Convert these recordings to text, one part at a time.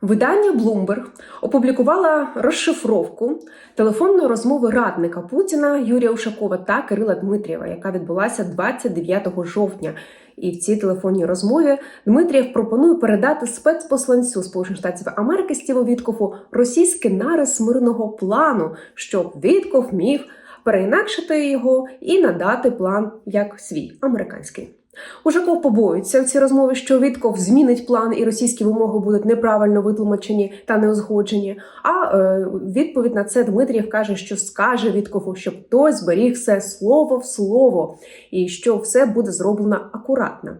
Видання Bloomberg опублікувало розшифровку телефонної розмови радника Путіна Юрія Ушакова та Кирила Дмитрієва, яка відбулася 29 жовтня. І в цій телефонній розмові Дмитрієв пропонує передати спецпосланцю Сполучених Штатів Америки Стіву Віткофу російський нарис мирного плану, щоб Вітков міг переінакшити його і надати план як свій американський. Ужаков побоюється в цій розмові, що Вітков змінить план і російські вимоги будуть неправильно витлумачені та не узгоджені. А е, відповідь на це Дмитрієв каже, що скаже Віткову, щоб той зберіг все слово в слово, і що все буде зроблено акуратно.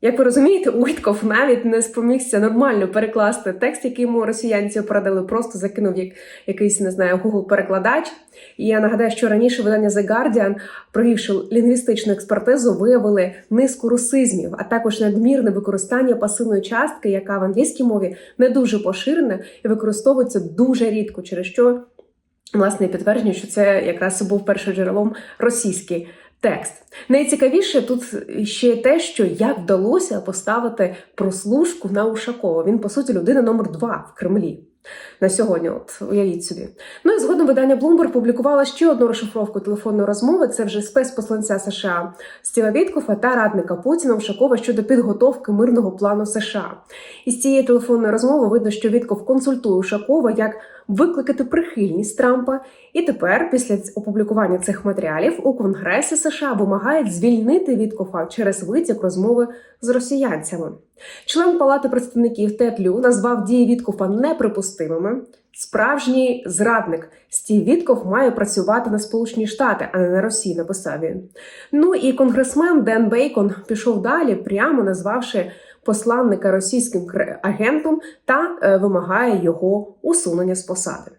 Як ви розумієте, Уйтков навіть не спромігся нормально перекласти текст, який йому росіянці передали, просто закинув як якийсь, не знаю, Google перекладач. І я нагадаю, що раніше видання The Guardian, провівши лінгвістичну експертизу, виявили низку русизмів, а також надмірне використання пасивної частки, яка в англійській мові не дуже поширена і використовується дуже рідко, через що власне підтвердження, що це якраз був першим джерелом російський текст. Найцікавіше тут ще те, що як вдалося поставити прослушку на Ушакова. Він, по суті, людина номер два в Кремлі. На сьогодні, от уявіть собі. Ну і згодом видання Bloomberg публікувало ще одну розшифровку телефонної розмови. Це вже спецпосланця США Стіва Віткофа та радника Путіна Ушакова щодо підготовки мирного плану США. Із цієї телефонної розмови видно, що Вітков консультує Ушакова, як викликати прихильність Трампа. І тепер, після опублікування цих матеріалів, у Конгресі США вимагають звільнити Віткофа через витік розмови з росіянцями. Член Палати представників Тед Лю назвав дії Віткофа неприпустимими. Справжній зрадник Стів Вітков має працювати на Сполучені Штати, а не на Росії, написав він. Ну і конгресмен Ден Бейкон пішов далі, прямо назвавши посланника російським агентом та е, вимагає його усунення з посади.